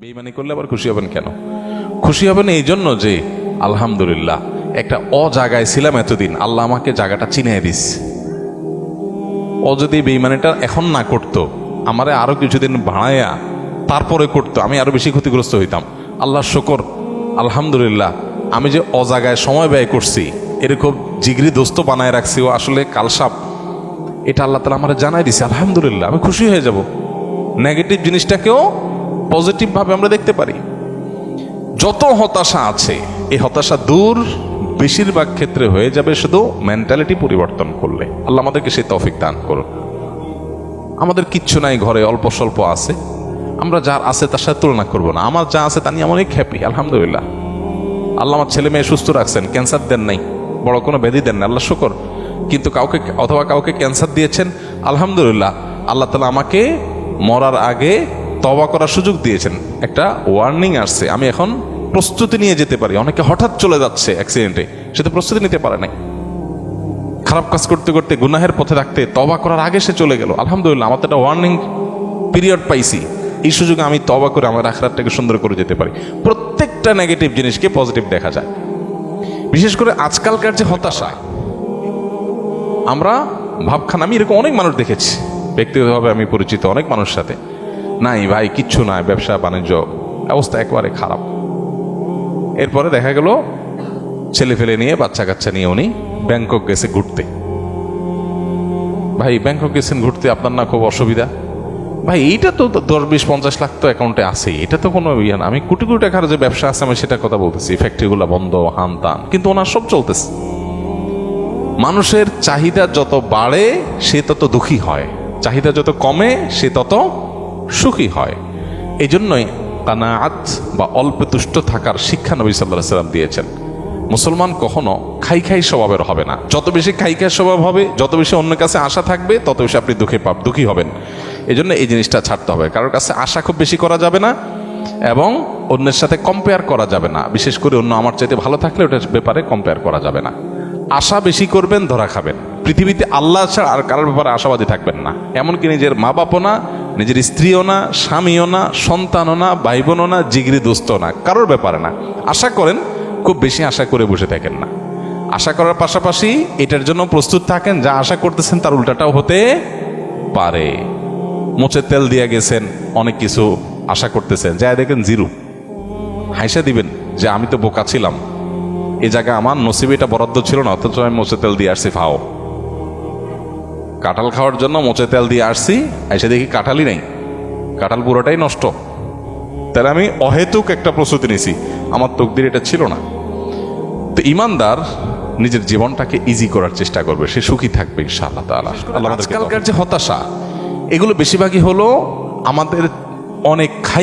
বেইমানি করলে আবার খুশি হবেন কেন? খুশি হবেন এই জন্য যে, আলহামদুলিল্লাহ, একটা অ জায়গায় ছিলাম এতদিন, আল্লাহ আমাকে জায়গাটা চিনিয়ে দিস। ও যদি বেইমানিটা এখন না করতো, আমারে আরও কিছুদিন ভাড়াইয়া তারপরে করতো, আমি আরও বেশি ক্ষতিগ্রস্ত হইতাম। আল্লাহ শকর, আলহামদুলিল্লাহ, আমি যে অজাগায় সময় ব্যয় করছি এরকম জিগরি দোস্ত বানায় রাখছি, ও আসলে কালসাপ। এটা আল্লাহ তালা আমার জানাই দিছে, আলহামদুলিল্লাহ, আমি খুশি হয়ে যাব। নেগেটিভ জিনিসটাকেও পজিটিভভাবে আমরা দেখতে পারি। যত হতাশা আছে, এই হতাশা দূর বেশিরভাগ ক্ষেত্রে হয়ে যাবে শুধু মেন্টালিটি পরিবর্তন করলে। আল্লাহ আমাদেরকে সেই তৌফিক দান করুন আমাদের কিচ্ছু নাই ঘরে, অল্প স্বল্প আছে। আমরা যার আছে তার সাথে তুলনা করব না। আমার যা আছে তা নিয়ে আমি অনেক হ্যাপি আলহামদুলিল্লাহ। আল্লাহ আমার ছেলে মেয়ে সুস্থ রাখছেন ক্যান্সার দেন নাই। বড় কোনো ব্যাধি দেন না আল্লাহ শুকর। কিন্তু কাউকে, অথবা কাউকে ক্যান্সার দিয়েছেন, আলহামদুলিল্লাহ। আল্লাহ তালা আমাকে মরার আগে তবা করার সুযোগ দিয়েছেন। একটা ওয়ার্নিং আসছে, আমি এখন প্রস্তুতি নিয়ে যেতে পারি। অনেকে হঠাৎ চলে যাচ্ছে অ্যাক্সিডেন্টে সে তো প্রস্তুতি নিতে পারে নাই। খারাপ কাজ করতে করতে গুনাহের পথে রাখতে তবা করার আগে সে চলে গেল। আলহামদুলিল্লাহ, আমার তো একটা ওয়ার্নিং পিরিয়ড পাইছি। এই সুযোগে আমি তবা করে আমার আখরাতটাকে সুন্দর করে যেতে পারি। প্রত্যেকটা নেগেটিভ জিনিসকে পজিটিভ দেখা যায়। বিশেষ করে আজকালকার যে হতাশা, আমরা ভাবখান, আমি এরকম অনেক মানুষ দেখেছি। ব্যক্তিগতভাবে আমি পরিচিত অনেক মানুষ সাথে। নাই ভাই, কিচ্ছু নাই, ব্যবসা, বাণিজ্য, অবস্থা একেবারে খারাপ। এরপরে দেখা গেল, ছেলে ফেলে নিয়ে, বাচ্চা কাচ্চা নিয়ে উনি ব্যাংকক গেছে ঘুরতে। ভাই, ব্যাংকক গেছেন ঘুরতে আপনার না খুব অসুবিধা? ভাই, এইটা তো দশ বিশ পঞ্চাশ লাখ তো অ্যাকাউন্টে আছেই এটা তো কোনো ইয়ে না। আমি কোটি কোটি টাকার যে ব্যবসা আছে, আমি সেটা কথা বলতেছি ফ্যাক্টরিগুলো বন্ধ, হান তান, কিন্তু ওনার সব চলতেছে। মানুষের চাহিদা যত বাড়ে, সে তত দুঃখী হয়। চাহিদা যত কমে, সে তত সুখী হয়। এই জন্যই কানাআত বা অল্প তুষ্ট থাকার শিক্ষা নবী সাল্লাহ সাল্লাম দিয়েছেন। মুসলমান কখনো খাই খাই স্বভাবের হবে না। যত বেশি খাই খাই স্বভাব হবে, যত বেশি অন্যের কাছে আশা থাকবে, তত বেশি আপনি দুঃখে পাপ, দুঃখী হবেন। এই জন্য এই জিনিসটা ছাড়তে হবে। কারোর কাছে আশা খুব বেশি করা যাবে না এবং অন্যের সাথে কম্পেয়ার করা যাবে না। বিশেষ করে অন্য আমার চাইতে ভালো থাকলে ওটার ব্যাপারে কম্পেয়ার করা যাবে না। আশা বেশি করবেন, ধরা খাবেন। পৃথিবীতে আল্লাহ ছাড়া আর কারোর ব্যাপারে আশাবাদী থাকবেন না। এমনকি নিজের মা বাপও না নিজের স্ত্রীও না, স্বামীও না, সন্তানও না ভাই বোনও না, জিগরি দোস্ত না, কারোর ব্যাপারে না। আশা করেন, খুব বেশি আশা করে বসে থাকেন না। আশা করার পাশাপাশি এটার জন্য প্রস্তুত থাকেন, যা আশা করতেছেন তার উল্টাটাও হতে পারে। মোচে তেল দিয়ে গেছেন, অনেক কিছু আশা করতেছেন। যা দেখেন জিরো। হাইসা দিবেন যে আমি তো বোকা ছিলাম। এ জায়গায় আমার নসিবে এটা বরাদ্দ ছিল না, অথচ আমি মোচে তেল দিয়ে আসছি, ফাও। কাঁঠাল খাওয়ার জন্য মোচে তেল দিয়ে আসছি এসে দেখি কাঁঠালই নেই। কাঁঠাল পুরোটাই নষ্ট। তাহলে আমি অহেতুক একটা প্রস্তুতি নিছি। আমার তকদির এটা ছিল না। তো ইমানদার নিজের জীবনটাকে ইজি করার চেষ্টা করবে। সে সুখী থাকবে ইনশাআল্লাহ তাআলা। আজকালকার যে হতাশা এগুলো বেশিরভাগই হলো আমাদের অনেক খাই